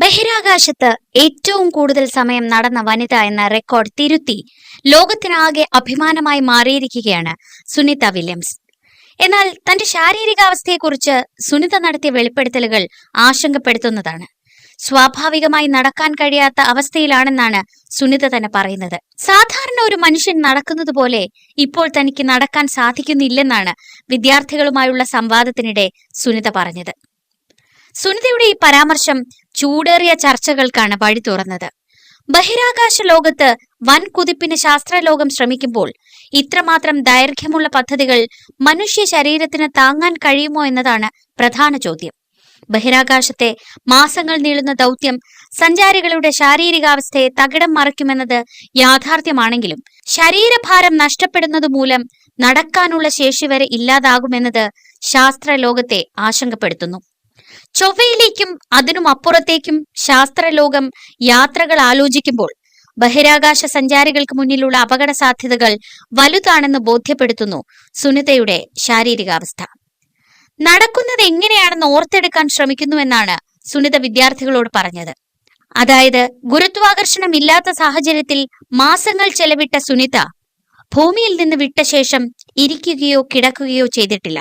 ബഹിരാകാശത്ത് ഏറ്റവും കൂടുതൽ സമയം നടന്ന വനിത എന്ന റെക്കോർഡ് തിരുത്തി ലോകത്തിനാകെ അഭിമാനമായി മാറിയിരിക്കുകയാണ് സുനിത വില്യംസ്. എന്നാൽ തന്റെ ശാരീരികാവസ്ഥയെക്കുറിച്ച് സുനിത നടത്തിയ വെളിപ്പെടുത്തലുകൾ ആശങ്കപ്പെടുത്തുന്നതാണ്. സ്വാഭാവികമായി നടക്കാൻ കഴിയാത്ത അവസ്ഥയിലാണെന്നാണ് സുനിത തന്നെ പറയുന്നത്. സാധാരണ ഒരു മനുഷ്യൻ നടക്കുന്നത് പോലെ ഇപ്പോൾ തനിക്ക് നടക്കാൻ സാധിക്കുന്നില്ലെന്നാണ് വിദ്യാർത്ഥികളുമായുള്ള സംവാദത്തിനിടെ സുനിത പറഞ്ഞത്. സുനിതയുടെ ഈ പരാമർശം ചൂടേറിയ ചർച്ചകൾക്കാണ് വഴി തുറന്നത്. ബഹിരാകാശ ലോകത്ത് വൻ കുതിപ്പിന് ശാസ്ത്രലോകം ശ്രമിക്കുമ്പോൾ ഇത്രമാത്രം ദൈർഘ്യമുള്ള പദ്ധതികൾ മനുഷ്യ ശരീരത്തിന് താങ്ങാൻ കഴിയുമോ എന്നതാണ് പ്രധാന ചോദ്യം. ബഹിരാകാശത്തെ മാസങ്ങൾ നീളുന്ന ദൗത്യം സഞ്ചാരികളുടെ ശാരീരികാവസ്ഥയെ തകിടം മറിക്കുമെന്നത് യാഥാർത്ഥ്യമാണെങ്കിലും ശരീരഭാരം നഷ്ടപ്പെടുന്നത് മൂലം നടക്കാനുള്ള ശേഷി വരെ ഇല്ലാതാകുമെന്നത് ശാസ്ത്രലോകത്തെ ആശങ്കപ്പെടുത്തുന്നു. ചൊവ്വയിലേക്കും അതിനും അപ്പുറത്തേക്കും ശാസ്ത്രലോകം യാത്രകൾ ആലോചിക്കുമ്പോൾ ബഹിരാകാശ സഞ്ചാരികൾക്ക് മുന്നിലുള്ള അപകട സാധ്യതകൾ വലുതാണെന്ന് ബോധ്യപ്പെടുത്തുന്നു സുനിതയുടെ ശാരീരികാവസ്ഥ. നടക്കുന്നത് എങ്ങനെയാണെന്ന് ഓർത്തെടുക്കാൻ ശ്രമിക്കുന്നുവെന്നാണ് സുനിത വിദ്യാർത്ഥികളോട് പറഞ്ഞത്. അതായത് ഗുരുത്വാകർഷണം ഇല്ലാത്ത സാഹചര്യത്തിൽ മാസങ്ങൾ ചെലവിട്ട സുനിത ഭൂമിയിൽ നിന്ന് വിട്ട ശേഷം ഇരിക്കുകയോ കിടക്കുകയോ ചെയ്തിട്ടില്ല.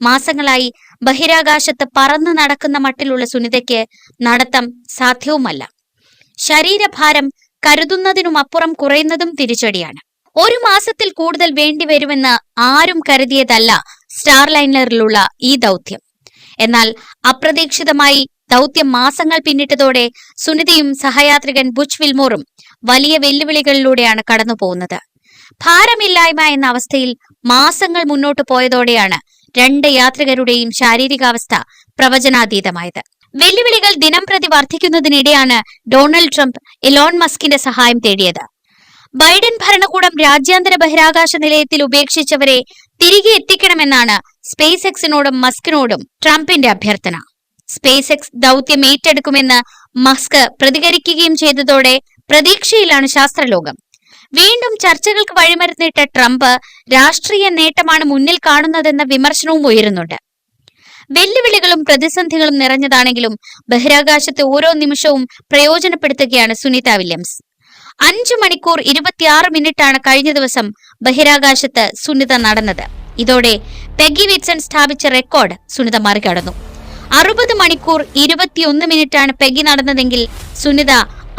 മാസങ്ങളായി ബഹിരാകാശത്ത് പറന്നു നടക്കുന്ന മട്ടിലുള്ള സുനിതയ്ക്ക് നടത്തം സാധ്യവുമല്ല. ശരീരഭാരം കരുതുന്നതിനുമപ്പുറം കുറയുന്നതും തിരിച്ചടിയാണ്. ഒരു മാസത്തിൽ കൂടുതൽ വേണ്ടിവരുമെന്ന് ആരും കരുതിയതല്ല സ്റ്റാർ ലൈനറിലുള്ള ഈ ദൗത്യം. എന്നാൽ അപ്രതീക്ഷിതമായി ദൗത്യം മാസങ്ങൾ പിന്നിട്ടതോടെ സുനിതയും സഹയാത്രികൻ ബുച്ച് വിൽമോറും വലിയ വെല്ലുവിളികളിലൂടെയാണ് കടന്നു പോകുന്നത് ഭാരമില്ലായ്മ എന്ന അവസ്ഥയിൽ മാസങ്ങൾ മുന്നോട്ട് പോയതോടെയാണ് രണ്ട് യാത്രികരുടെയും ശാരീരികാവസ്ഥ പ്രവചനാതീതമായത്. വെല്ലുവിളികൾ ദിനം പ്രതി വർദ്ധിക്കുന്നതിനിടെയാണ് ഡൊണാൾഡ് ട്രംപ് എലോൺ മസ്കിന്റെ സഹായം തേടിയത്. ബൈഡൻ ഭരണകൂടം രാജ്യാന്തര ബഹിരാകാശ നിലയത്തിൽ ഉപേക്ഷിച്ചവരെ തിരികെ എത്തിക്കണമെന്നാണ് സ്പേസ് എക്സിനോടും മസ്കിനോടും ട്രംപിന്റെ അഭ്യർത്ഥന. സ്പേസ് എക്സ് ദൗത്യം ഏറ്റെടുക്കുമെന്ന് മസ്ക് പ്രതികരിക്കുകയും ചെയ്തതോടെ പ്രതീക്ഷയിലാണ് ശാസ്ത്രലോകം. വീണ്ടും ചർച്ചകൾക്ക് വഴിമരുന്നിട്ട ട്രംപ് രാഷ്ട്രീയ നേട്ടമാണ് മുന്നിൽ കാണുന്നതെന്ന വിമർശനവും ഉയരുന്നുണ്ട്. വെല്ലുവിളികളും പ്രതിസന്ധികളും നിറഞ്ഞതാണെങ്കിലും ബഹിരാകാശത്തെ ഓരോ നിമിഷവും പ്രയോജനപ്പെടുത്തുകയാണ് സുനിത വില്യംസ്. അഞ്ചു മണിക്കൂർ ഇരുപത്തിയാറ് മിനിറ്റാണ് കഴിഞ്ഞ ദിവസം ബഹിരാകാശത്ത് സുനിത നടന്നത്. ഇതോടെ പെഗി വിറ്റ്സൺ സ്ഥാപിച്ച റെക്കോർഡ് സുനിത മറികടന്നു. അറുപത് മണിക്കൂർ ഇരുപത്തിയൊന്ന് മിനിറ്റാണ് പെഗി നടന്നതെങ്കിൽ സുനിത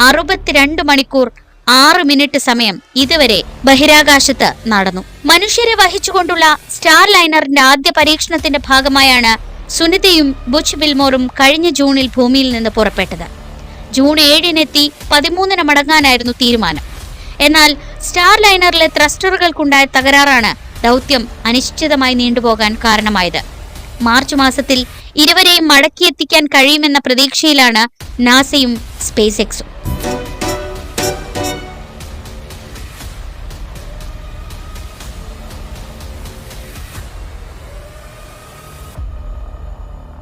അറുപത്തിരണ്ട് മണിക്കൂർ ആറ് മിനിറ്റ് സമയം ഇതുവരെ ബഹിരാകാശത്ത് നടന്നു. മനുഷ്യരെ വഹിച്ചുകൊണ്ടുള്ള സ്റ്റാർ ലൈനറിന്റെ ആദ്യ പരീക്ഷണത്തിന്റെ ഭാഗമായാണ് സുനിതയും ബുച്ച് ബിൽമോറും കഴിഞ്ഞ ജൂണിൽ ഭൂമിയിൽ നിന്ന് പുറപ്പെട്ടത്. ജൂൺ ഏഴിനെത്തി പതിമൂന്നിന് മടങ്ങാനായിരുന്നു തീരുമാനം. എന്നാൽ സ്റ്റാർ ലൈനറിലെ ത്രസ്റ്ററുകൾക്കുണ്ടായ തകരാറാണ് ദൗത്യം അനിശ്ചിതമായി നീണ്ടുപോകാൻ കാരണമായത്. മാർച്ച് മാസത്തിൽ ഇരുവരെയും മടക്കിയെത്തിക്കാൻ കഴിയുമെന്ന പ്രതീക്ഷയിലാണ് നാസയും സ്പേസ് എക്സും.